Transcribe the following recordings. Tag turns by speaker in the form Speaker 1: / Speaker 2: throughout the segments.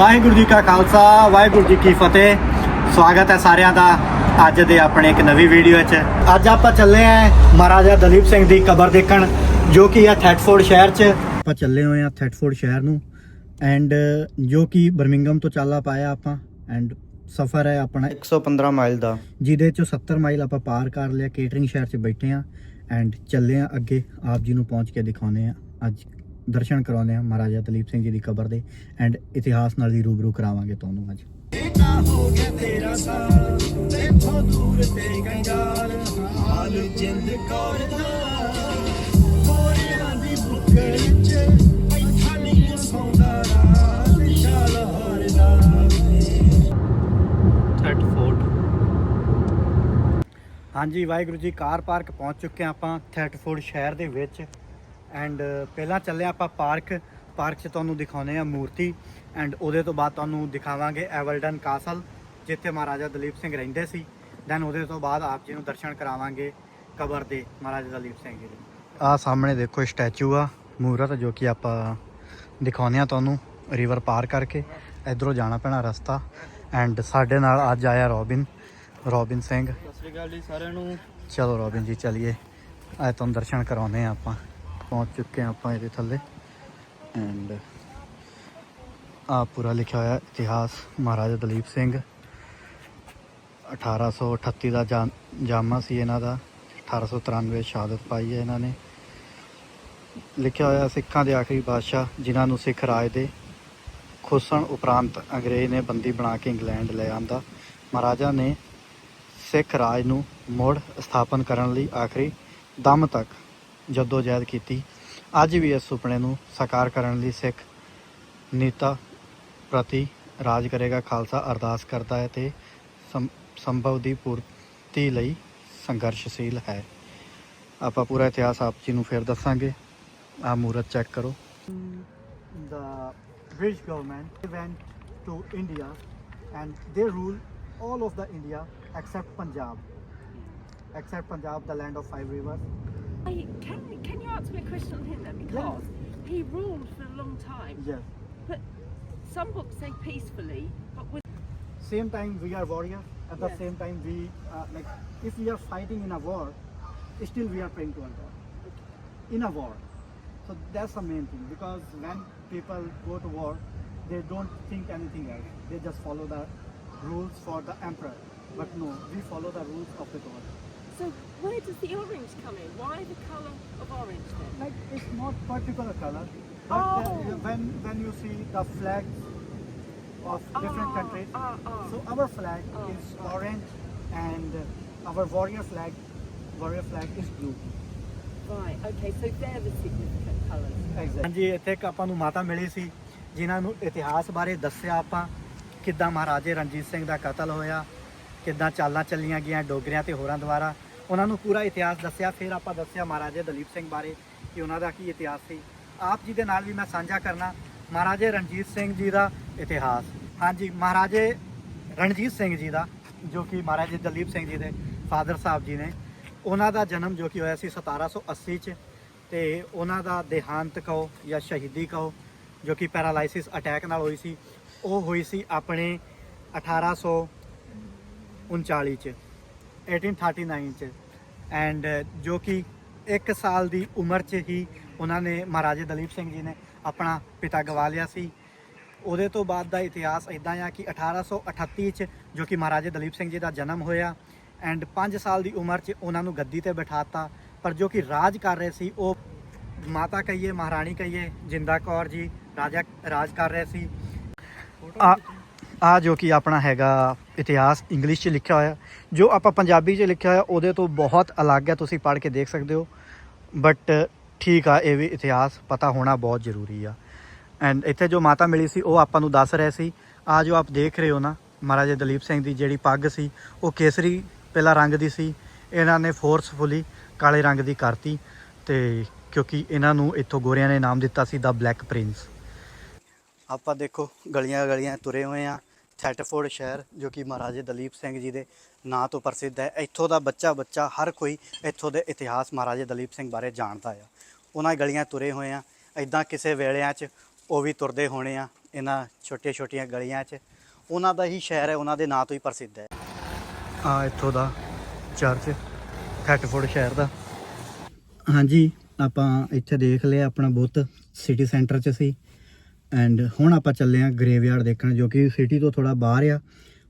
Speaker 1: ਵਾਹਿਗੁਰੂ ਜੀ ਕਾ ਖਾਲਸਾ, ਵਾਹਿਗੁਰੂ ਜੀ ਕੀ ਫਤਿਹ। ਸਵਾਗਤ ਹੈ ਸਾਰਿਆਂ ਦਾ ਅੱਜ ਦੇ ਆਪਣੇ ਇੱਕ ਨਵੀਂ ਵੀਡੀਓ 'ਚ ਅੱਜ ਆਪਾਂ ਚੱਲੇ ਆਂ ਮਹਾਰਾਜਾ ਦਲੀਪ ਸਿੰਘ ਦੀ ਕਬਰ ਦੇਖਣ, ਜੋ ਕਿ ਹੈ ਥੈਟਫੋਰਡ ਸ਼ਹਿਰ 'ਚ। ਆਪਾਂ ਚੱਲੇ ਹੋਏ ਆ ਥੈਟਫੋਰਡ ਸ਼ਹਿਰ ਨੂੰ ਐਂਡ ਜੋ ਕਿ ਬਰਮਿੰਗਮ ਤੋਂ ਚੱਲਾ ਪਾਇਆ ਆਪਾਂ ਐਂਡ ਸਫ਼ਰ ਹੈ ਆਪਣਾ 115 ਮਾਈਲ ਦਾ। ਜਿਹਦੇ ਚੋਂ 70 ਮਾਈਲ ਆਪਾਂ ਪਾਰ ਕਰ ਲਿਆ, ਕੇਟਰਿੰਗ ਸ਼ਹਿਰ 'ਚ ਬੈਠੇ ਆ ਐਂਡ ਚੱਲੇ ਆ ਅੱਗੇ। ਆਪ ਜੀ ਨੂੰ ਪਹੁੰਚ ਕੇ ਦਿਖਾਉਨੇ ਆ ਅੱਜ ਦਰਸ਼ਨ ਕਰਾਉਂਦੇ ਆ ਮਹਾਰਾਜਾ ਦਲੀਪ ਸਿੰਘ ਜੀ ਦੀ ਕਬਰ ਦੇ ਐਂਡ ਇਤਿਹਾਸ ਨਾਲ ਵੀ ਰੂਬਰੂ ਕਰਾਵਾਂਗੇ ਤੁਹਾਨੂੰ ਅੱਜ। ਹਾਂਜੀ ਵਾਹਿਗੁਰੂ ਜੀ ਕਾਰ ਪਾਰਕ ਪਹੁੰਚ ਚੁੱਕੇ ਹਾਂ ਆਪਾਂ ਥੈਟਫੋਰਡ ਸ਼ਹਿਰ ਦੇ ਵਿੱਚ। ਐਂਡ ਪਹਿਲਾਂ ਚੱਲੇ ਆਪਾਂ ਪਾਰਕ। ਪਾਰਕ 'ਚ ਤੁਹਾਨੂੰ ਦਿਖਾਉਨੇ ਆ ਮੂਰਤੀ। ਐਂਡ ਉਹਦੇ ਤੋਂ ਬਾਅਦ ਤੁਹਾਨੂੰ ਦਿਖਾਵਾਂਗੇ ਐਵਲਡਨ ਕਾਸਲ ਜਿੱਥੇ ਮਹਾਰਾਜਾ ਦਲੀਪ ਸਿੰਘ ਰਹਿੰਦੇ ਸੀ। ਦੈਨ ਉਹਦੇ ਤੋਂ ਬਾਅਦ ਆਪ ਜੀ ਨੂੰ ਦਰਸ਼ਨ ਕਰਾਵਾਂਗੇ ਕਬਰ ਦੇ ਮਹਾਰਾਜਾ ਦਲੀਪ ਸਿੰਘ ਜੀ ਦੇ। ਆ ਸਾਹਮਣੇ ਦੇਖੋ ਸਟੈਚੂ ਆ ਮੂਰਤ ਜੋ ਕਿ ਆਪਾਂ ਦਿਖਾਉਂਦੇ ਆ ਤੁਹਾਨੂੰ ਰਿਵਰ ਪਾਰ ਕਰਕੇ। ਇਧਰੋਂ ਜਾਣਾ ਪੈਣਾ ਰਸਤਾ। ਐਂਡ ਸਾਡੇ ਨਾਲ ਅੱਜ ਆਇਆ ਰੋਬਿਨ ਰੋਬਿਨ ਸਿੰਘ।
Speaker 2: ਸਤਿ ਸ੍ਰੀ ਅਕਾਲ ਜੀ ਸਾਰਿਆਂ ਨੂੰ।
Speaker 1: ਚਲੋ ਰੋਬਿਨ ਜੀ ਚਲਿਏ। ਅੱਜ ਤੁਹਾਨੂੰ ਦਰਸ਼ਨ ਕਰਾਉਨੇ ਆ ਆਪਾਂ। ਪਹੁੰਚ ਚੁੱਕੇ ਆ ਆਪਾਂ ਇਹਦੇ ਥੱਲੇ। ਐਂਡ ਆ ਪੂਰਾ ਲਿਖਿਆ ਹੋਇਆ ਇਤਿਹਾਸ, ਮਹਾਰਾਜਾ ਦਲੀਪ ਸਿੰਘ। 1838 ਦਾ ਜਾ- ਜਾਮਾ ਸੀ ਇਹਨਾਂ ਦਾ। 1893 ਸ਼ਹਾਦਤ ਪਾਈ ਹੈ ਇਹਨਾਂ ਨੇ। ਲਿਖਿਆ ਹੋਇਆ ਸਿੱਖਾਂ ਦੇ ਆਖਰੀ ਬਾਦਸ਼ਾਹ, ਜਿਨ੍ਹਾਂ ਨੂੰ ਸਿੱਖ ਰਾਜ ਦੇ ਖੁਸਣ ਉਪਰੰਤ ਅੰਗਰੇਜ਼ ਨੇ ਬੰਦੀ ਬਣਾ ਕੇ ਇੰਗਲੈਂਡ ਲੈ ਆਂਦਾ। ਮਹਾਰਾਜਾ ਨੇ ਸਿੱਖ ਰਾਜ ਨੂੰ ਮੁੜ ਸਥਾਪਨ ਕਰਨ ਲਈ ਆਖਰੀ ਦਮ ਤੱਕ ਜਦੋਜਹਿਦ ਕੀਤੀ ਅੱਜ ਵੀ ਇਸ ਸੁਪਨੇ ਨੂੰ ਸਾਕਾਰ ਕਰਨ ਲਈ ਸਿੱਖ ਨੇਤਾ ਪ੍ਰਤੀ ਰਾਜ ਕਰੇਗਾ ਖਾਲਸਾ ਅਰਦਾਸ ਕਰਦਾ ਹੈ ਤੇ ਸੰਭਵ ਦੀ ਪੂਰਤੀ ਲਈ ਸੰਘਰਸ਼ਸ਼ੀਲ ਹੈ ਆਪਾਂ ਪੂਰਾ ਇਤਿਹਾਸ ਆਪ ਜੀ ਨੂੰ ਫੇਰ ਦੱਸਾਂਗੇ ਆ ਮੂਰਤ ਚੈੱਕ ਕਰੋ ਦਾ British government went to India and the rule all of the India except Punjab. Except Punjab, the land of five rivers.
Speaker 3: Hey, can, can you answer me a question on him then? Because he ruled for a long time.
Speaker 1: Yes.
Speaker 3: But some books say peacefully, but with
Speaker 1: Same time we are warriors. At the
Speaker 3: Yes.
Speaker 1: same time we uh, like if we are fighting in a war, still we are praying to our God. In a war. So that's the main thing because when people go to war, they don't think anything else. They just follow the rules for the emperor. But no, we follow the rules of the God.
Speaker 3: So where does the orange come in? Why the colour of orange then?
Speaker 1: like it's not particular color but
Speaker 3: Oh.
Speaker 1: uh, when when you see the flags of different
Speaker 3: Ah,
Speaker 1: countries
Speaker 3: ah, ah.
Speaker 1: so our flag
Speaker 3: Oh,
Speaker 1: is
Speaker 3: oh.
Speaker 1: orange and uh, our warrior flag warrior flag is blue
Speaker 3: Right, okay, so they're the significant colours.
Speaker 1: ਹਾਂਜੀ ਇੱਥੇ ਇੱਕ ਆਪਾਂ ਨੂੰ ਮਾਤਾ ਮਿਲੀ ਸੀ ਜਿਨ੍ਹਾਂ ਨੂੰ ਇਤਿਹਾਸ ਬਾਰੇ ਦੱਸਿਆ ਆਪਾਂ ਕਿੱਦਾਂ ਮਹਾਰਾਜੇ ਰਣਜੀਤ ਸਿੰਘ ਦਾ ਕਤਲ ਹੋਇਆ ਕਿੱਦਾਂ ਚਾਲਾਂ ਚੱਲੀਆਂ ਗਈਆਂ ਡੋਗਰਿਆਂ ਤੇ ਹੋਰਾਂ ਦੁਆਰਾ ਉਹਨਾਂ ਨੂੰ ਪੂਰਾ ਇਤਿਹਾਸ ਦੱਸਿਆ, ਫਿਰ ਆਪਾਂ ਦੱਸਿਆ ਮਹਾਰਾਜੇ ਦਲੀਪ ਸਿੰਘ ਬਾਰੇ ਕਿ ਉਹਨਾਂ ਦਾ ਕੀ ਇਤਿਹਾਸ ਸੀ। ਆਪ ਜੀ ਦੇ ਨਾਲ ਵੀ ਮੈਂ ਸਾਂਝਾ ਕਰਨਾ, ਮਹਾਰਾਜੇ ਰਣਜੀਤ ਸਿੰਘ ਜੀ ਦਾ ਇਤਿਹਾਸ। ਹਾਂਜੀ, ਮਹਾਰਾਜੇ ਰਣਜੀਤ ਸਿੰਘ ਜੀ ਦਾ, ਜੋ ਕਿ ਮਹਾਰਾਜੇ ਦਲੀਪ ਸਿੰਘ ਜੀ ਦੇ ਫਾਦਰ ਸਾਹਿਬ ਜੀ ਨੇ, ਉਹਨਾਂ ਦਾ ਜਨਮ ਜੋ ਕਿ ਹੋਇਆ ਸੀ 1780 ਚ, ਤੇ ਉਹਨਾਂ ਦਾ ਦੇਹਾਂਤ ਕਹੋ ਜਾਂ ਸ਼ਹੀਦੀ ਕਹੋ, ਜੋ ਕਿ ਪੈਰਾਲਾਈਸਿਸ ਅਟੈਕ ਨਾਲ ਹੋਈ ਸੀ, ਉਹ ਹੋਈ ਸੀ ਆਪਣੇ 1839 ਚ। 1839 ਚ। ਐਂਡ ਜੋ ਕਿ 1 ਸਾਲ ਦੀ ਉਮਰ 'ਚ ਹੀ ਉਹਨਾਂ ਨੇ ਮਹਾਰਾਜੇ ਦਲੀਪ ਸਿੰਘ ਜੀ ਨੇ ਆਪਣਾ ਪਿਤਾ ਗਵਾ ਲਿਆ ਸੀ। ਉਹਦੇ ਤੋਂ ਬਾਅਦ ਦਾ ਇਤਿਹਾਸ ਇਦਾਂ ਆ ਕਿ 1838 ਚ ਜੋ ਕਿ ਮਹਾਰਾਜੇ ਦਲੀਪ ਸਿੰਘ ਜੀ ਦਾ ਜਨਮ ਹੋਇਆ। ਐਂਡ 5 ਸਾਲ ਦੀ ਉਮਰ 'ਚ ਉਹਨਾਂ ਨੂੰ ਗੱਦੀ ਤੇ ਬਿਠਾਤਾ। ਪਰ ਜੋ ਕਿ ਰਾਜ ਕਰ ਰਹੇ ਸੀ ਉਹ ਮਾਤਾ ਕਹੀਏ ਮਹਾਰਾਣੀ ਕਹੀਏ ਜਿੰਦਾ ਕੌਰ ਜੀ ਰਾਜਾ ਰਾਜ ਕਰ ਰਹੇ ਸੀ। ਆ ਜੋ ਕਿ ਆਪਣਾ ਹੈਗਾ ਇਤਿਹਾਸ ਇੰਗਲਿਸ਼ 'ਚ ਲਿਖਿਆ ਹੋਇਆ, ਜੋ ਆਪਾਂ ਪੰਜਾਬੀ 'ਚ ਲਿਖਿਆ ਹੋਇਆ, ਉਹਦੇ ਤੋਂ ਬਹੁਤ ਅਲੱਗ ਹੈ, ਤੁਸੀਂ ਪੜ੍ਹ ਕੇ ਦੇਖ ਸਕਦੇ ਹੋ। ਬਟ ਠੀਕ ਆ, ਇਹ ਵੀ ਇਤਿਹਾਸ ਪਤਾ ਹੋਣਾ ਬਹੁਤ ਜ਼ਰੂਰੀ ਆ। ਐਂਡ ਇੱਥੇ ਜੋ ਮਾਤਾ ਮਿਲੀ ਸੀ, ਉਹ ਆਪਾਂ ਨੂੰ ਦੱਸ ਰਹੇ ਸੀ। ਆ ਜੋ ਆਪ ਦੇਖ ਰਹੇ ਹੋ ਨਾ, ਮਹਾਰਾਜਾ ਦਲੀਪ ਸਿੰਘ ਦੀ ਜਿਹੜੀ ਪੱਗ ਸੀ, ਉਹ ਕੇਸਰੀ ਪਹਿਲਾ ਰੰਗ ਦੀ ਸੀ। ਇਹਨਾਂ ਨੇ ਫੋਰਸਫੁਲੀ ਕਾਲੇ ਰੰਗ ਦੀ ਕਰਤੀ ਤੇ ਕਿਉਂਕਿ ਇਹਨਾਂ ਨੂੰ ਇੱਥੋਂ ਗੋਰਿਆਂ ਨੇ ਨਾਮ ਦਿੱਤਾ ਸੀ ਦਾ ਬਲੈਕ ਪ੍ਰਿੰਸ ਆਪਾਂ ਦੇਖੋ ਗਲੀਆਂ ਗਲੀਆਂ ਤੁਰੇ ਹੋਏ ਆ। ਥੈਟਫੋਰਡ ਸ਼ਹਿਰ, ਜੋ ਕਿ ਮਹਾਰਾਜੇ ਦਲੀਪ ਸਿੰਘ ਜੀ ਦੇ ਨਾਂ ਤੋਂ ਪ੍ਰਸਿੱਧ ਹੈ। ਇੱਥੋਂ ਦਾ ਬੱਚਾ ਬੱਚਾ ਹਰ ਕੋਈ ਇੱਥੋਂ ਦੇ ਇਤਿਹਾਸ ਮਹਾਰਾਜੇ ਦਲੀਪ ਸਿੰਘ ਬਾਰੇ ਜਾਣਦਾ ਆ। ਉਹਨਾਂ ਗਲੀਆਂ ਤੁਰੇ ਹੋਏ ਆ। ਐਦਾਂ ਕਿਸੇ ਵੇਲਿਆਂ 'ਚ ਉਹ ਵੀ ਤੁਰਦੇ ਹੋਣੇ ਆ, ਇਹਨਾਂ ਛੋਟੀਆਂ ਛੋਟੀਆਂ ਗਲੀਆਂ 'ਚ। ਉਹਨਾਂ ਦਾ ਹੀ ਸ਼ਹਿਰ ਹੈ, ਉਹਨਾਂ ਦੇ ਨਾਂ ਤੋਂ ਹੀ ਪ੍ਰਸਿੱਧ ਹੈ। ਆ ਇੱਥੋਂ ਦਾ ਚਰਚ ਖੈਟਫੋਰਡ ਸ਼ਹਿਰ ਦਾ। ਹਾਂਜੀ, ਆਪਾਂ ਇੱਥੇ ਦੇਖ ਲਿਆ ਆਪਣਾ ਬੁੱਤ। ਸਿਟੀ ਸੈਂਟਰ 'ਚ ਸੀ। ਐਂਡ ਹੁਣ ਆਪਾਂ ਚੱਲੇ ਆ ਗਰੇਵਯਾਰਡ ਦੇਖਣ ਜੋ ਕਿ ਸਿਟੀ ਤੋਂ ਥੋੜਾ ਬਾਹਰ ਆ।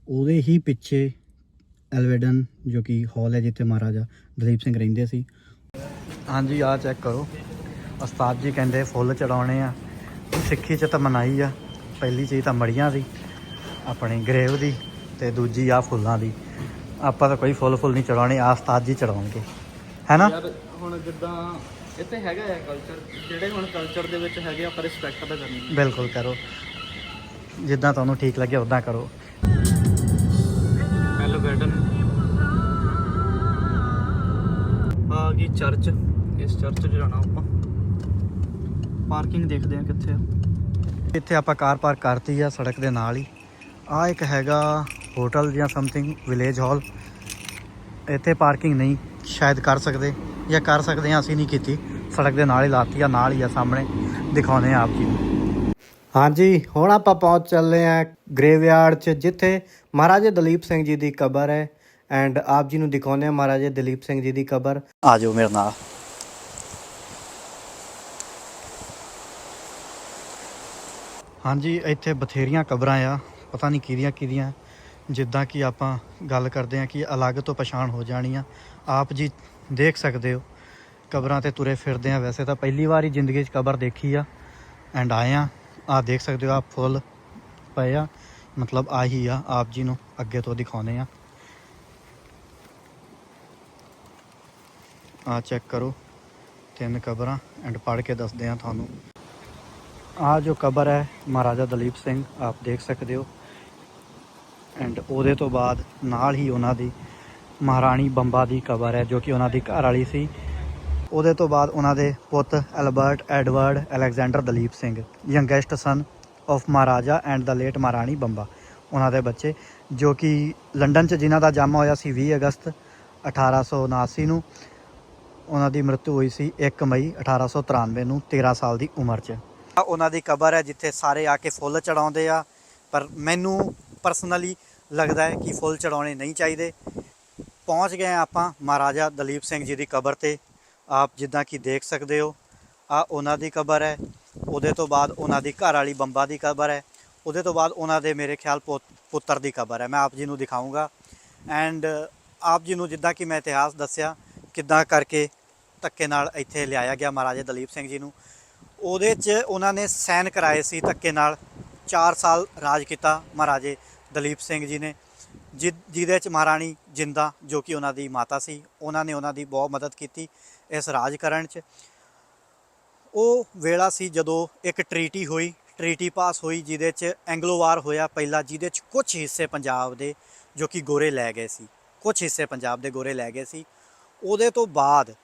Speaker 1: ਉਹਦੇ ਹੀ ਪਿੱਛੇ ਐਲਵੇਡਨ ਜੋ ਕਿ ਹਾਲ ਹੈ ਜਿੱਥੇ ਮਹਾਰਾਜਾ ਦਲੀਪ ਸਿੰਘ ਰਹਿੰਦੇ ਸੀ। ਹਾਂਜੀ ਆ ਚੈੱਕ ਕਰੋ। ਉਸਤਾਦ ਜੀ ਕਹਿੰਦੇ ਫੁੱਲ ਚੜਾਉਣੇ ਆ। ਸਿੱਖੀ 'ਚ ਤਾਂ ਮਨਾਈ ਆ। ਪਹਿਲੀ ਚੀਜ਼ ਤਾਂ ਮੜੀਆਂ ਦੀ ਆਪਣੀ ਗਰੇਵ ਦੀ ਤੇ ਦੂਜੀ ਆ ਫੁੱਲਾਂ ਦੀ। ਆਪਾਂ ਤਾਂ ਕੋਈ ਫੁੱਲ ਫੁੱਲ ਨਹੀਂ ਚੜਾਉਣੇ ਆ ਉਸਤਾਦ ਜੀ ਚੜਾਉਣਗੇ ਹੈਨਾ
Speaker 2: ਯਾਰ ਹੁਣ ਜਿੱਦਾਂ ਇੱਥੇ ਹੈਗਾ ਹੈ ਕਲਚਰ ਜਿਹੜੇ ਹੁਣ ਕਲਚਰ ਦੇ ਵਿੱਚ ਹੈਗੇ ਆਪਾਂ ਰਿਸਪੈਕਟ ਤਾਂ ਕਰਨੀ
Speaker 1: ਬਿਲਕੁਲ ਕਰੋ। ਜਿੱਦਾਂ ਤੁਹਾਨੂੰ ਠੀਕ ਲੱਗੇ ਉਦਾਂ ਕਰੋ।
Speaker 2: ਹੈਲੋ ਗਾਰਡਨ ਆ ਗਈ ਚਰਚ ਇਸ ਚਰਚ 'ਚ ਜਾਣਾ ਆਪਾਂ। ਪਾਰਕਿੰਗ ਦੇਖਦੇ ਆ ਕਿੱਥੇ ਆ।
Speaker 1: ਇੱਥੇ ਆਪਾਂ ਕਾਰ ਪਾਰਕ ਕਰਤੀ ਆ ਸੜਕ ਦੇ ਨਾਲ ਹੀ। ਆ ਇੱਕ ਹੈਗਾ ਹੋਟਲ ਜਾਂ ਸਮਥਿੰਗ ਵਿਲੇਜ ਹਾਲ ਇੱਥੇ ਪਾਰਕਿੰਗ ਨਹੀਂ ਸ਼ਾਇਦ ਕਰ ਸਕਦੇ ਜਾਂ ਕਰ ਸਕਦੇ ਆ ਅਸੀਂ ਨਹੀਂ ਕੀਤੀ। ਸੜਕ ਦੇ ਨਾਲ ਹੀ ਲਾਤੀ ਆ ਨਾਲ ਹੀ ਆ ਸਾਹਮਣੇ। ਦਿਖਾਉਨੇ ਆ ਆਪ ਜੀ ਨੂੰ। ਹਾਂਜੀ ਹੁਣ ਆਪਾਂ ਪਹੁੰਚ ਚੱਲੇ ਆ ਗ੍ਰੇਵਯਾਰਡ 'ਚ ਜਿੱਥੇ ਮਹਾਰਾਜਾ ਦਲੀਪ ਸਿੰਘ ਜੀ ਦੀ ਕਬਰ ਹੈ। ਐਂਡ ਆਪ ਜੀ ਨੂੰ ਦਿਖਾਉਨੇ ਆ ਮਹਾਰਾਜਾ ਦਲੀਪ ਸਿੰਘ ਜੀ ਦੀ ਕਬਰ। ਆ ਜਾਓ ਮੇਰੇ ਨਾਲ। ਹਾਂਜੀ ਇੱਥੇ ਬਥੇਰੀਆਂ ਕਬਰਾਂ ਆ। ਪਤਾ ਨਹੀਂ ਕਿਹਦੀਆਂ ਕਿਹਦੀਆਂ। ਜਿੱਦਾਂ ਕਿ ਆਪਾਂ ਗੱਲ ਕਰਦੇ ਆ ਕਿ ਅਲੱਗ ਤੋਂ ਪਛਾਣ ਹੋ ਜਾਣੀ ਆ। ਆਪ ਜੀ ਦੇਖ ਸਕਦੇ ਹੋ। ਕਬਰਾਂ ਤੇ ਤੁਰੇ ਫਿਰਦੇ ਆ। ਵੈਸੇ ਤਾਂ ਪਹਿਲੀ ਵਾਰ ਹੀ ਜ਼ਿੰਦਗੀ 'ਚ ਕਬਰ ਦੇਖੀ ਆ ਐਂਡ ਆਏ ਆ। ਆ ਦੇਖ ਸਕਦੇ ਹੋ ਆ ਫੁੱਲ ਪਏ ਆ। ਮਤਲਬ ਆਹੀ ਆ, ਆਪ ਜੀ ਨੂੰ ਅੱਗੇ ਤੋਂ ਦਿਖਾਉਨੇ ਆ। ਆ ਚੈੱਕ ਕਰੋ, ਤਿੰਨ ਕਬਰਾਂ ਐਂਡ ਪੜ੍ਹ ਕੇ ਦੱਸਦੇ ਆ ਤੁਹਾਨੂੰ। ਆ ਜੋ ਕਬਰ ਹੈ, ਮਹਾਰਾਜਾ ਦਲੀਪ ਸਿੰਘ, ਆਪ ਦੇਖ ਸਕਦੇ ਹੋ। ਐਂਡ ਉਹਦੇ ਤੋਂ ਬਾਅਦ ਨਾਲ ਹੀ ਉਹਨਾਂ ਦੀ ਮਹਾਰਾਣੀ ਬੰਬਾ ਦੀ ਕਬਰ ਹੈ, ਜੋ ਕਿ ਉਹਨਾਂ ਦੀ ਘਰ ਵਾਲੀ ਸੀ। ਉਹਦੇ ਤੋਂ ਬਾਅਦ ਉਹਨਾਂ ਦੇ ਪੁੱਤ Albert Edward Alexander Duleep Singh, youngest son of Maharaja and the late Maharani Bamba. ਉਹਨਾਂ ਦੇ ਬੱਚੇ, ਜੋ ਕਿ ਲੰਡਨ 'ਚ ਜਿਨ੍ਹਾਂ ਦਾ ਜਨਮ ਹੋਇਆ ਸੀ 20 ਅਗਸਤ 1879 ਨੂੰ, ਉਹਨਾਂ ਦੀ ਮ੍ਰਿਤੂ ਹੋਈ ਸੀ 1 ਮਈ 1893 ਨੂੰ 13 ਸਾਲ ਦੀ ਉਮਰ 'ਚ। ਉਹਨਾਂ ਦੀ ਕਬਰ ਹੈ ਜਿੱਥੇ ਸਾਰੇ ਆ ਕੇ ਫੁੱਲ ਚੜਾਉਂਦੇ ਆ, ਪਰ ਮੈਨੂੰ ਪਰਸਨਲੀ ਲੱਗਦਾ ਹੈ ਕਿ ਫੁੱਲ ਚੜਾਉਣੇ ਨਹੀਂ ਚਾਹੀਦੇ। ਪਹੁੰਚ ਗਏ ਹਾਂ ਆਪਾਂ ਮਹਾਰਾਜਾ ਦਲੀਪ ਸਿੰਘ ਜੀ ਦੀ ਕਬਰ ਤੇ। ਆਪ ਜਿੱਦਾਂ ਕਿ ਦੇਖ ਸਕਦੇ ਹੋ, ਆ ਉਹਨਾਂ ਦੀ ਕਬਰ ਹੈ, ਉਹਦੇ ਤੋਂ ਬਾਅਦ ਉਹਨਾਂ ਦੀ ਘਰ ਵਾਲੀ ਬੰਬਾ ਦੀ ਕਬਰ ਹੈ, ਉਹਦੇ ਤੋਂ ਬਾਅਦ ਉਹਨਾਂ ਦੇ ਮੇਰੇ ਖਿਆਲ ਪੁੱਤ- ਪੁੱਤਰ ਦੀ ਕਬਰ ਹੈ। ਮੈਂ ਆਪ ਜੀ ਨੂੰ ਦਿਖਾਊਂਗਾ। ਐਂਡ ਆਪ ਜੀ ਨੂੰ ਜਿੱਦਾਂ ਕਿ ਮੈਂ ਇਤਿਹਾਸ ਦੱਸਿਆ, ਕਿੱਦਾਂ ਕਰਕੇ ਧੱਕੇ ਨਾਲ ਇੱਥੇ ਲਿਆਇਆ ਗਿਆ ਮਹਾਰਾਜਾ ਦਲੀਪ ਸਿੰਘ ਜੀ ਨੂੰ। ਉਹਦੇ 'ਚ ਉਹਨਾਂ ਨੇ ਸੈਨ ਕਰਾਏ ਸੀ ਧੱਕੇ ਨਾਲ 4 ਸਾਲ ਰਾਜ ਕੀਤਾ ਮਹਾਰਾਜੇ ਦਲੀਪ ਸਿੰਘ ਜੀ ਨੇ। ਜਿ- ਜਿਹਦੇ 'ਚ ਮਹਾਰਾਣੀ ਜਿੰਦਾ, ਜੋ ਕਿ ਉਹਨਾਂ ਦੀ ਮਾਤਾ ਸੀ, ਉਹਨਾਂ ਨੇ ਉਹਨਾਂ ਦੀ ਬਹੁਤ ਮਦਦ ਕੀਤੀ। ਇਸ ਰਾਜ ਕਰਨ 'ਚ। ਉਹ ਵੇਲਾ ਸੀ ਜਦੋਂ ਇੱਕ ਟ੍ਰੀਟੀ ਹੋਈ, ਟ੍ਰੀਟੀ ਪਾਸ ਹੋਈ ਜਿਹਦੇ 'ਚ ਐਂਗਲੋਵਾਰ ਹੋਇਆ ਪਹਿਲਾ, ਜਿਹਦੇ 'ਚ ਕੁਝ ਹਿੱਸੇ ਪੰਜਾਬ ਦੇ ਜੋ ਕਿ ਗੋਰੇ ਲੈ ਗਏ ਸੀ। ਕੁਝ ਹਿੱਸੇ ਪੰਜਾਬ ਦੇ ਗੋਰੇ ਲੈ ਗਏ ਸੀ। ਉਹਦੇ ਤੋਂ ਬਾਅਦ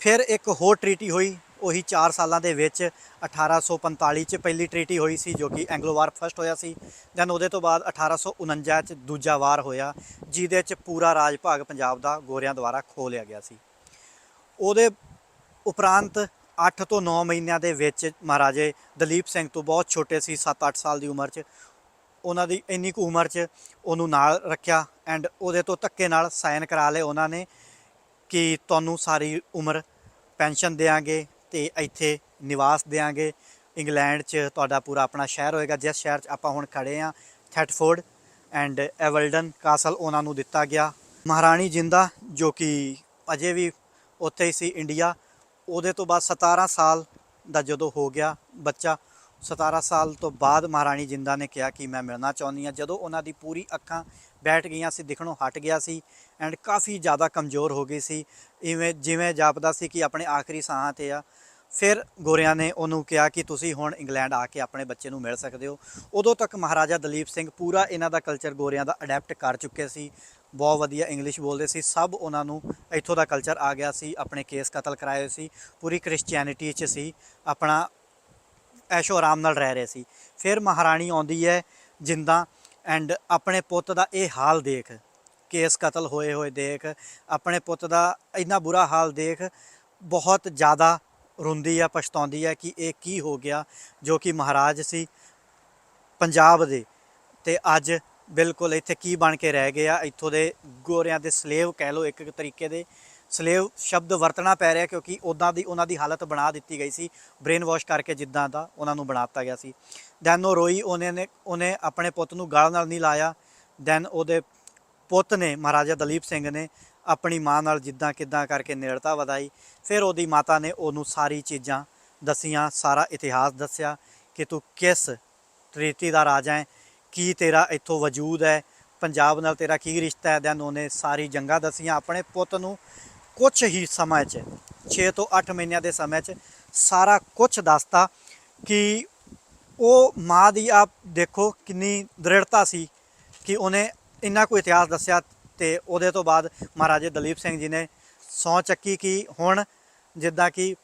Speaker 1: ਫਿਰ ਇੱਕ ਹੋਰ ਟ੍ਰੀਟੀ ਹੋਈ, ਉਹੀ 4 ਸਾਲਾਂ ਦੇ ਵਿੱਚ 1845 ਚ ਪਹਿਲੀ ਟ੍ਰੀਟੀ ਹੋਈ ਸੀ ਜੋ ਕਿ ਐਂਗਲੋ ਵਾਰ ਫਸਟ ਹੋਇਆ ਸੀ। ਦੈਨ ਉਹਦੇ ਤੋਂ ਬਾਅਦ 1849 ਚ ਦੂਜਾ ਵਾਰ ਹੋਇਆ, ਜਿਹਦੇ ਚ ਪੂਰਾ ਰਾਜ ਭਾਗ ਪੰਜਾਬ ਦਾ ਗੋਰਿਆਂ ਦੁਆਰਾ ਖੋਹ ਲਿਆ ਗਿਆ ਸੀ। ਉਹਦੇ ਉਪਰੰਤ 8 ਤੋਂ 9 ਮਹੀਨਿਆਂ ਦੇ ਵਿੱਚ ਮਹਾਰਾਜੇ ਦਲੀਪ ਸਿੰਘ ਤੋਂ ਬਹੁਤ ਛੋਟੇ ਸੀ 7-8 ਸਾਲ ਦੀ ਉਮਰ 'ਚ, ਉਹਨਾਂ ਦੀ ਇੰਨੀ ਕੁ ਉਮਰ 'ਚ ਉਹਨੂੰ ਨਾਲ ਰੱਖਿਆ ਐਂਡ ਉਹਦੇ ਤੋਂ ਧੱਕੇ ਨਾਲ ਸਾਈਨ ਕਰਾ ਲਏ ਉਹਨਾਂ ਨੇ ਕਿ ਤੁਹਾਨੂੰ ਸਾਰੀ ਉਮਰ ਪੈਨਸ਼ਨ ਦੇਾਂਗੇ ਤੇ ਇੱਥੇ ਨਿਵਾਸ ਦੇਾਂਗੇ ਇੰਗਲੈਂਡ 'ਚ ਤੁਹਾਡਾ ਪੂਰਾ ਆਪਣਾ ਸ਼ਹਿਰ ਹੋਏਗਾ, ਜਿਸ ਸ਼ਹਿਰ 'ਚ ਆਪਾਂ ਹੁਣ ਖੜੇ ਆ ਥੈਟਫੋਰਡ ਐਂਡ ਐਵਲਡਨ ਕਾਸਲ ਉਹਨਾਂ ਨੂੰ ਦਿੱਤਾ ਗਿਆ। ਮਹਾਰਾਣੀ ਜਿੰਦਾ, ਜੋ ਕਿ ਅਜੇ ਵੀ ਉੱਥੇ ਹੀ ਸੀ ਇੰਡੀਆ। ਉਹਦੇ ਤੋਂ ਬਾਅਦ 17 ਸਾਲ ਦਾ ਜਦੋਂ ਹੋ ਗਿਆ ਬੱਚਾ 17 ਸਾਲ ਤੋਂ ਬਾਅਦ ਮਹਾਰਾਣੀ ਜਿੰਦਾ ਨੇ ਕਿਹਾ ਕਿ ਮੈਂ ਮਿਲਣਾ ਚਾਹੁੰਦੀ ਹਾਂ। ਜਦੋਂ ਉਹਨਾਂ ਦੀ ਪੂਰੀ ਅੱਖਾਂ ਬੈਠ ਗਈਆਂ ਸੀ, ਦਿਖਣੋਂ ਹਟ ਗਿਆ ਸੀ ਐਂਡ ਕਾਫੀ ਜ਼ਿਆਦਾ ਕਮਜ਼ੋਰ ਹੋ ਗਈ ਸੀ। ਇਵੇਂ ਜਿਵੇਂ ਜਾਪਦਾ ਸੀ ਕਿ ਆਪਣੇ ਆਖਰੀ ਸਾਹਾਂ ਤੇ ਆ। ਫਿਰ ਗੋਰਿਆਂ ਨੇ ਉਹਨੂੰ ਕਿਹਾ ਕਿ ਤੁਸੀਂ ਹੁਣ ਇੰਗਲੈਂਡ ਆ ਕੇ ਆਪਣੇ ਬੱਚੇ ਨੂੰ ਮਿਲ ਸਕਦੇ ਹੋ। ਉਦੋਂ ਤੱਕ ਮਹਾਰਾਜਾ ਦਲੀਪ ਸਿੰਘ ਪੂਰਾ ਇਹਨਾਂ ਦਾ ਕਲਚਰ ਗੋਰਿਆਂ ਦਾ ਅਡੈਪਟ ਕਰ ਚੁੱਕੇ ਸੀ। ਬਹੁਤ ਵਧੀਆ ਇੰਗਲਿਸ਼ ਬੋਲਦੇ ਸੀ। ਸਭ ਉਹਨਾਂ ਨੂੰ ਇੱਥੋਂ ਦਾ ਕਲਚਰ ਆ ਗਿਆ ਸੀ। ਆਪਣੇ ਕੇਸ ਕਤਲ ਕਰਾਏ ਹੋਏ ਸੀ। ਪੂਰੀ ਕ੍ਰਿਸਚੀਅਨਿਟੀ 'ਚ ਸੀ। ਆਪਣਾ ਐਸ਼ੋ ਆਰਾਮ ਨਾਲ ਰਹਿ ਰਹੇ ਸੀ। ਫਿਰ ਮਹਾਰਾਣੀ ਆਉਂਦੀ ਹੈ ਜਿੰਦਾ ਐਂਡ ਆਪਣੇ ਪੁੱਤ ਦਾ ਇਹ ਹਾਲ ਦੇਖ। ਕੇਸ ਕਤਲ ਹੋਏ ਹੋਏ ਦੇਖ। ਆਪਣੇ ਪੁੱਤ ਦਾ ਇੰਨਾ ਬੁਰਾ ਹਾਲ ਦੇਖ। ਬਹੁਤ ਜ਼ਿਆਦਾ ਰੋਂਦੀ ਹੈ ਪਛਤਾਉਂਦੀ ਹੈ ਕਿ ਇਹ ਕੀ ਹੋ ਗਿਆ, ਜੋ ਕਿ ਮਹਾਰਾਜ ਸੀ ਪੰਜਾਬ ਦੇ। ਤੇ ਅੱਜ ਬਿਲਕੁਲ ਇੱਥੇ ਕੀ ਬਣ ਕੇ ਰਹਿ ਗਏ ਆ ਇੱਥੋਂ ਦੇ ਗੋਰਿਆਂ ਦੇ ਸਲੇਵ ਕਹਿ ਲਓ ਇੱਕ ਤਰੀਕੇ ਦੇ। ਸਲੇਵ ਸ਼ਬਦ ਵਰਤਣਾ ਪੈ ਰਿਹਾ ਕਿਉਂਕਿ ਉਦਾਂ ਦੀ, ਉਹਨਾਂ ਦੀ ਹਾਲਤ ਬਣਾ ਦਿੱਤੀ ਗਈ ਸੀ ਬ੍ਰੇਨ ਵਾਸ਼ ਕਰਕੇ ਜਿੱਦਾਂ ਦਾ ਉਹਨਾਂ ਨੂੰ ਬਣਾ ਦਿੱਤਾ ਗਿਆ ਸੀ। ਦੈਨ ਉਹ ਰੋਈ, ਉਹਨੇ ਨੇ, ਉਹਨੇ ਆਪਣੇ ਪੁੱਤ ਨੂੰ ਗਲ ਨਾਲ ਨਹੀਂ ਲਾਇਆ। ਦੈਨ ਉਹਦੇ ਪੁੱਤ ਨੇ, ਮਹਾਰਾਜਾ ਦਲੀਪ ਸਿੰਘ ਨੇ ਆਪਣੀ ਮਾਂ ਨਾਲ ਜਿੱਦਾਂ ਕਿੱਦਾਂ ਕਰਕੇ ਨੇੜਤਾ ਵਧਾਈ। ਫਿਰ ਉਹਦੀ ਮਾਤਾ ਨੇ ਉਹਨੂੰ ਸਾਰੀ ਚੀਜ਼ਾਂ ਦਸੀਆਂ, ਸਾਰਾ ਇਤਿਹਾਸ ਦੱਸਿਆ ਕਿ ਤੂੰ ਕਿਸ ਤ੍ਰਿਤੀ ਦਾ ਰਾਜਾ ਹੈ ਕੀ ਤੇਰਾ ਇੱਥੋਂ ਵਜੂਦ ਹੈ? ਪੰਜਾਬ ਨਾਲ ਤੇਰਾ ਕੀ ਰਿਸ਼ਤਾ ਹੈ? ਦੈਨ ਉਹਨੇ ਸਾਰੀ ਜੰਗਾਂ ਦਸੀਆਂ ਆਪਣੇ ਪੁੱਤ ਨੂੰ ਕੁਝ ਹੀ ਸਮਾਂ 'ਚ 6 ਤੋਂ 8 ਮਹੀਨਿਆਂ ਦੇ ਸਮੇਂ 'ਚ ਸਾਰਾ ਕੁਝ ਦੱਸਤਾ ਕਿ ਉਹ ਮਾਂ ਦੀ ਆਪ ਦੇਖੋ ਕਿੰਨੀ ਦ੍ਰਿੜਤਾ ਸੀ ਕਿ ਉਹਨੇ ਇੰਨਾ ਕੋਈ ਇਤਿਹਾਸ ਦੱਸਿਆ ਤੇ ਉਹਦੇ ਤੋਂ ਬਾਅਦ ਮਹਾਰਾਜੇ ਦਲੀਪ ਸਿੰਘ ਜੀ ਨੇ ਸਹੁੰ ਚੱਕੀ ਕਿ ਹੁਣ ਜਿੱਦਾਂ ਕਿ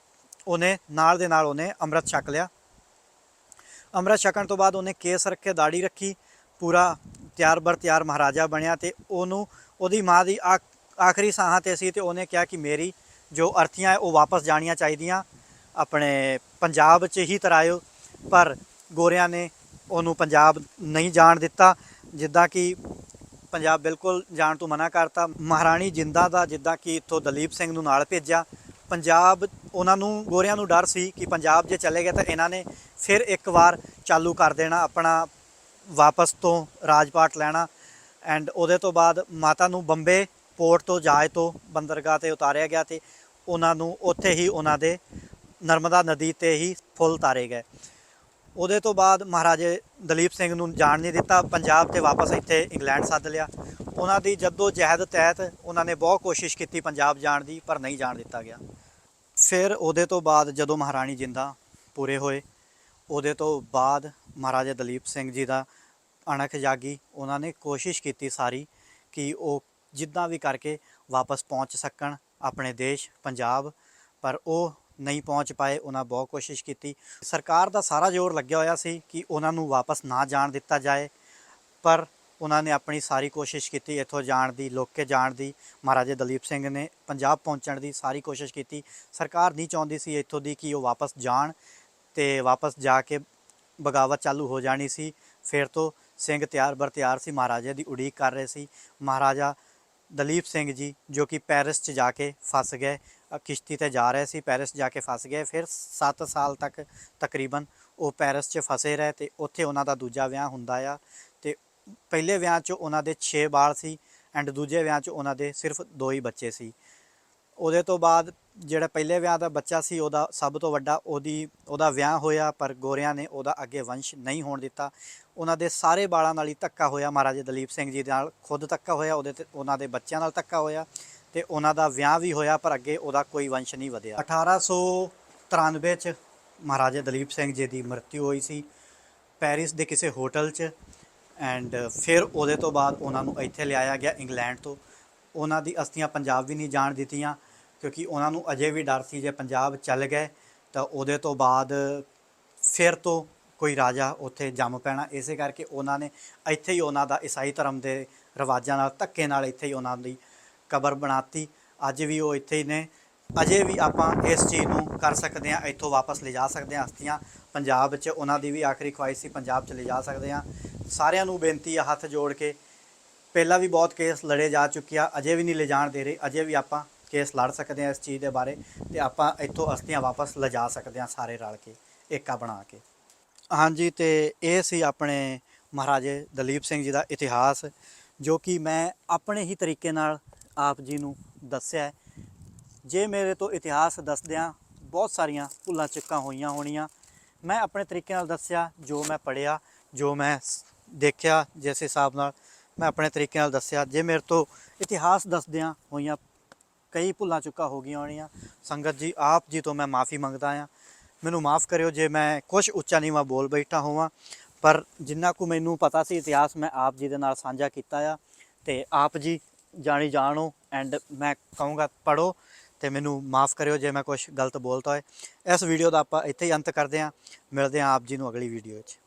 Speaker 1: ਉਹਨੇ ਨਾਲ ਦੇ ਨਾਲ ਉਹਨੇ ਅੰਮ੍ਰਿਤ ਛਕ ਲਿਆ। ਅੰਮ੍ਰਿਤ ਛਕਣ ਤੋਂ ਬਾਅਦ ਉਹਨੇ ਕੇਸ ਰੱਖੇ ਦਾੜੀ ਰੱਖੀ, ਪੂਰਾ ਤਿਆਰ ਬਰ ਤਿਆਰ ਮਹਾਰਾਜਾ ਬਣਿਆ ਤੇ ਉਹਨੂੰ, ਉਹਦੀ ਮਾਂ ਦੀ ਆਖ- ਆਖਰੀ ਸਾਹਾਂ ਤੇ ਸੀ ਤੇ ਉਹਨੇ ਕਿਹਾ ਕਿ ਮੇਰੀ ਜੋ ਅਰਥੀਆਂ ਹੈ ਉਹ ਵਾਪਸ ਜਾਣੀਆਂ ਚਾਹੀਦੀਆਂ, ਆਪਣੇ ਪੰਜਾਬ 'ਚ ਹੀ ਤਰਾਇਓ, ਪਰ ਗੋਰਿਆਂ ਨੇ ਉਹਨੂੰ ਪੰਜਾਬ ਨਹੀਂ ਜਾਣ ਦਿੱਤਾ, ਜਿੱਦਾਂ ਕਿ ਪੰਜਾਬ ਬਿਲਕੁਲ ਜਾਣ ਤੋਂ ਮਨਾ ਕਰਤਾ, ਮਹਾਰਾਣੀ ਜਿੰਦਾ ਦਾ ਜਿੱਦਾਂ ਕਿ ਇੱਥੋਂ ਦਲੀਪ ਸਿੰਘ ਨੂੰ ਨਾਲ ਭੇਜਿਆ ਪੰਜਾਬ, ਉਹਨਾਂ ਨੂੰ, ਗੋਰਿਆਂ ਨੂੰ ਡਰ ਸੀ ਕਿ ਪੰਜਾਬ ਜੇ ਚਲੇ ਗਏ ਤਾਂ ਇਹਨਾਂ ਨੇ ਫਿਰ ਇੱਕ ਵਾਰ ਚਾਲੂ ਕਰ ਦੇਣਾ, ਆਪਣਾ ਵਾਪਸ ਤੋਂ ਰਾਜਪਾਟ ਲੈਣਾ। ਐਂਡ ਉਹਦੇ ਤੋਂ ਬਾਅਦ ਮਾਤਾ ਨੂੰ ਬੰਬੇ ਪੋਰਟ ਤੋਂ, ਜਹਾਜ਼ ਤੋਂ, ਬੰਦਰਗਾਹ ਤੇ ਉਤਾਰਿਆ ਗਿਆ ਤੇ ਉਹਨਾਂ ਨੂੰ ਉੱਥੇ ਹੀ ਉਹਨਾਂ ਦੇ ਨਰਮਦਾ ਨਦੀ ਤੇ ਹੀ ਫੁੱਲ ਉਤਾਰੇ ਗਏ। ਉਹਦੇ ਤੋਂ ਬਾਅਦ ਮਹਾਰਾਜੇ ਦਲੀਪ ਸਿੰਘ ਨੂੰ ਜਾਣ ਨਹੀਂ ਦਿੱਤਾ, ਪੰਜਾਬ ਤੇ ਵਾਪਸ ਇੱਥੇ ਇੰਗਲੈਂਡ ਸੱਦ ਲਿਆ। ਉਹਨਾਂ ਦੀ ਜੱਦੋ ਜਹਿਦ ਤਹਿਤ ਉਹਨਾਂ ਨੇ ਬਹੁਤ ਕੋਸ਼ਿਸ਼ ਕੀਤੀ ਪੰਜਾਬ ਜਾਣ ਦੀ, ਪਰ ਨਹੀਂ ਜਾਣ ਦਿੱਤਾ ਗਿਆ। ਫਿਰ ਉਹਦੇ ਤੋਂ ਬਾਅਦ ਜਦੋਂ ਮਹਾਰਾਣੀ ਜਿੰਦਾ ਪੂਰੇ ਹੋਏ, ਉਹਦੇ ਤੋਂ ਬਾਅਦ ਮਹਾਰਾਜਾ ਦਲੀਪ ਸਿੰਘ ਜੀ ਦਾ ਅਣਖ ਜਾਗੀ। ਉਹਨਾਂ ਨੇ ਕੋਸ਼ਿਸ਼ ਕੀਤੀ ਸਾਰੀ ਕਿ ਉਹ ਜਿੱਦਾਂ ਵੀ ਕਰਕੇ ਵਾਪਸ ਪਹੁੰਚ ਸਕਣ ਆਪਣੇ ਦੇਸ਼, ਪੰਜਾਬ, ਪਰ ਉਹ ਨਹੀਂ ਪਹੁੰਚ ਪਾਏ, ਉਹਨਾਂ ਬਹੁਤ ਕੋਸ਼ਿਸ਼ ਕੀਤੀ। ਸਰਕਾਰ ਦਾ ਸਾਰਾ ਜ਼ੋਰ ਲੱਗਿਆ ਹੋਇਆ ਸੀ ਕਿ ਉਹਨਾਂ ਨੂੰ ਵਾਪਸ ਨਾ ਜਾਣ ਦਿੱਤਾ ਜਾਏ, ਪਰ ਉਹਨਾਂ ਨੇ ਆਪਣੀ ਸਾਰੀ ਕੋਸ਼ਿਸ਼ ਕੀਤੀ, ਇੱਥੋਂ ਜਾਣ ਦੀ, ਲੋਕੇ ਜਾਣ ਦੀ। ਮਹਾਰਾਜਾ ਦਲੀਪ ਸਿੰਘ ਨੇ ਪੰਜਾਬ ਪਹੁੰਚਣ ਦੀ ਸਾਰੀ ਕੋਸ਼ਿਸ਼ ਕੀਤੀ। ਸਰਕਾਰ ਨਹੀਂ ਚਾਹੁੰਦੀ ਸੀ ਇੱਥੋਂ ਦੀ ਕਿ ਉਹ ਵਾਪਸ ਜਾਣ ਤੇ ਵਾਪਸ ਜਾ ਕੇ ਬਗਾਵਤ ਚਾਲੂ ਹੋ ਜਾਣੀ ਸੀ। ਫਿਰ ਤੋਂ ਸਿੰਘ ਤਿਆਰ ਬਰ ਤਿਆਰ ਸੀ, ਮਹਾਰਾਜਾ ਦੀ ਉਡੀਕ ਕਰ ਰਹੇ ਸੀ। ਮਹਾਰਾਜਾ ਦਲੀਪ ਸਿੰਘ ਜੀ, ਜੋ ਕਿ ਪੈਰਿਸ 'ਚ ਜਾ ਕੇ ਫਸ ਗਏ ਕਿਸ਼ਤੀ ਤੇ ਜਾ ਰਹੇ ਸੀ, ਪੈਰਿਸ ਜਾ ਕੇ ਫਸ ਗਏ। ਫਿਰ 7 ਸਾਲ ਤੱਕ ਤਕਰੀਬਨ ਉਹ ਪੈਰਿਸ 'ਚ ਫਸੇ ਰਹੇ ਤੇ ਉੱਥੇ ਉਹਨਾਂ ਦਾ ਦੂਜਾ ਵਿਆਹ ਹੁੰਦਾ ਆ। ਪਹਿਲੇ ਵਿਆਹ 'ਚ ਉਹਨਾਂ ਦੇ 6 ਬਾਲ ਸੀ ਐਂਡ ਦੂਜੇ ਵਿਆਹ 'ਚ ਉਹਨਾਂ ਦੇ ਸਿਰਫ ਦੋ ਹੀ ਬੱਚੇ ਸੀ। ਉਹਦੇ ਤੋਂ ਬਾਅਦ ਜਿਹੜਾ ਪਹਿਲੇ ਵਿਆਹ ਦਾ ਬੱਚਾ ਸੀ, ਉਹਦਾ ਸਭ ਤੋਂ ਵੱਡਾ ਉਹਦੀ, ਉਹਦਾ ਵਿਆਹ ਹੋਇਆ, ਪਰ ਗੋਰਿਆਂ ਨੇ ਉਹਦਾ ਅੱਗੇ ਵੰਸ਼ ਨਹੀਂ ਹੋਣ ਦਿੱਤਾ। ਉਹਨਾਂ ਦੇ ਸਾਰੇ ਬਾਲਾਂ ਨਾਲ ਹੀ ਧੱਕਾ ਹੋਇਆ, ਮਹਾਰਾਜਾ ਦਲੀਪ ਸਿੰਘ ਜੀ ਦੇ ਨਾਲ ਖੁਦ ਧੱਕਾ ਹੋਇਆ, ਉਹਦੇ ਤੇ ਉਹਨਾਂ ਦੇ ਬੱਚਿਆਂ ਨਾਲ ਧੱਕਾ ਹੋਇਆ ਤੇ ਉਹਨਾਂ ਦਾ ਵਿਆਹ ਵੀ ਹੋਇਆ, ਪਰ ਅੱਗੇ ਉਹਦਾ ਕੋਈ ਵੰਸ਼ ਨਹੀਂ ਵਧਿਆ। 1893 ਚ ਮਹਾਰਾਜਾ ਦਲੀਪ ਸਿੰਘ ਜੀ ਦੀ ਮਰਤਿੂ ਹੋਈ ਸੀ। ਪੈਰਿਸ ਦੇ ਕਿਸੇ ਹੋਟਲ 'ਚ ਐਂਡ uh, ਫਿਰ ਉਹਦੇ ਤੋਂ ਬਾਅਦ ਉਹਨਾਂ ਨੂੰ ਇੱਥੇ ਲਿਆਇਆ ਗਿਆ ਇੰਗਲੈਂਡ ਤੋਂ। ਉਹਨਾਂ ਦੀ ਅਸਥੀਆਂ ਪੰਜਾਬ ਵੀ ਨਹੀਂ ਜਾਣ ਦਿੱਤੀਆਂ, ਕਿਉਂਕਿ ਉਹਨਾਂ ਨੂੰ ਅਜੇ ਵੀ ਡਰ ਸੀ ਜੇ ਪੰਜਾਬ ਚੱਲ ਗਏ, ਤਾਂ ਉਹਦੇ ਤੋਂ ਬਾਅਦ ਫਿਰ ਤੋਂ ਕੋਈ ਰਾਜਾ ਉੱਥੇ ਜੰਮ ਪੈਣਾ। ਇਸੇ ਕਰਕੇ ਉਹਨਾਂ ਨੇ ਇੱਥੇ ਹੀ ਉਹਨਾਂ ਦਾ ਈਸਾਈ ਧਰਮ ਦੇ ਰਿਵਾਜਾਂ ਨਾਲ ਧੱਕੇ ਨਾਲ ਇੱਥੇ ਹੀ ਉਹਨਾਂ ਦੀ ਕਬਰ ਬਣਾਤੀ। ਅੱਜ ਵੀ ਉਹ ਇੱਥੇ ਹੀ ਨੇ। ਅਜੇ ਵੀ ਆਪਾਂ ਇਸ ਚੀਜ਼ ਨੂੰ ਕਰ ਸਕਦੇ ਹਾਂ, ਇੱਥੋਂ ਵਾਪਸ ਲਿਜਾ ਸਕਦੇ ਹਾਂ ਅਸਥੀਆਂ ਪੰਜਾਬ ਵਿੱਚ ਉਹਨਾਂ ਦੀ ਵੀ ਆਖਰੀ ਖੁਆਇਸ਼ ਸੀ, ਪੰਜਾਬ ਚ ਲਿਜਾ ਸਕਦੇ ਹਾਂ। ਸਾਰਿਆਂ ਨੂੰ ਬੇਨਤੀ ਆ ਹੱਥ ਜੋੜ ਕੇ, ਪਹਿਲਾਂ ਵੀ ਬਹੁਤ ਕੇਸ ਲੜੇ ਜਾ ਚੁੱਕੇ ਆ, ਅਜੇ ਵੀ ਨਹੀਂ ਲਿਜਾਣ ਦੇ ਰਹੇ, ਅਜੇ ਵੀ ਆਪਾਂ ਕੇਸ ਲੜ ਸਕਦੇ ਹਾਂ ਇਸ ਚੀਜ਼ ਦੇ ਬਾਰੇ ਤੇ ਆਪਾਂ ਇੱਥੋਂ ਅਸਤੀਆਂ ਵਾਪਸ ਲਿਜਾ ਸਕਦੇ ਹਾਂ ਸਾਰੇ ਰਲ ਕੇ, ਏਕਾ ਬਣਾ ਕੇ। ਹਾਂਜੀ, ਤੇ ਇਹ ਸੀ ਆਪਣੇ ਮਹਾਰਾਜੇ ਦਲੀਪ ਸਿੰਘ ਜੀ ਦਾ ਇਤਿਹਾਸ, ਜੋ ਕਿ ਮੈਂ ਆਪਣੇ ਹੀ ਤਰੀਕੇ ਨਾਲ ਆਪ ਜੀ ਨੂੰ ਦੱਸਿਆ ਜੇ ਮੇਰੇ ਤੋਂ ਇਤਿਹਾਸ ਦੱਸਦਿਆਂ ਬਹੁਤ ਸਾਰੀਆਂ ਭੁੱਲਾਂ ਚੁੱਕਾਂ ਹੋਈਆਂ ਹੋਣੀਆਂ, ਮੈਂ ਆਪਣੇ ਤਰੀਕੇ ਨਾਲ ਦੱਸਿਆ, ਜੋ ਮੈਂ ਪੜਿਆ ਜੋ ਮੈਂ ਦੇਖਿਆ, ਜਿਸ ਹਿਸਾਬ ਨਾਲ ਮੈਂ ਆਪਣੇ ਤਰੀਕੇ ਨਾਲ ਦੱਸਿਆ, ਜੇ ਮੇਰੇ ਤੋਂ ਇਤਿਹਾਸ ਦੱਸਦਿਆਂ ਹੋਈਆਂ ਕਈ ਭੁੱਲਾਂ ਚੁੱਕਾ ਹੋ ਗਈਆਂ ਹੋਣੀਆਂ, ਸੰਗਤ ਜੀ, ਆਪ ਜੀ ਤੋਂ ਮੈਂ ਮਾਫੀ ਮੰਗਦਾ ਹਾਂ। ਮੈਨੂੰ ਮਾਫ ਕਰਿਓ ਜੇ ਮੈਂ ਕੁਝ ਉੱਚਾ ਨੀਵਾਂ ਬੋਲ ਬੈਠਾ ਹੋਵਾਂ, ਪਰ ਜਿੰਨਾ ਕੁ ਮੈਨੂੰ ਪਤਾ ਸੀ ਇਤਿਹਾਸ ਮੈਂ ਆਪ ਜੀ ਦੇ ਨਾਲ ਸਾਂਝਾ ਕੀਤਾ ਆ, ਤੇ ਆਪ ਜੀ ਜਾਣੀ ਜਾਣੋ ਐਂਡ ਮੈਂ ਕਹੂੰਗਾ ਪੜੋ ਤੇ ਮੈਨੂੰ ਮਾਫ ਕਰਿਓ ਜੇ ਮੈਂ ਕੁਝ ਗਲਤ ਬੋਲਤਾ ਹੋਏ। ਇਸ ਵੀਡੀਓ ਦਾ ਆਪਾਂ ਇੱਥੇ ਹੀ ਅੰਤ ਕਰਦੇ ਹਾਂ। ਮਿਲਦੇ ਹਾਂ ਆਪ ਜੀ ਨੂੰ ਅਗਲੀ ਵੀਡੀਓ 'ਚ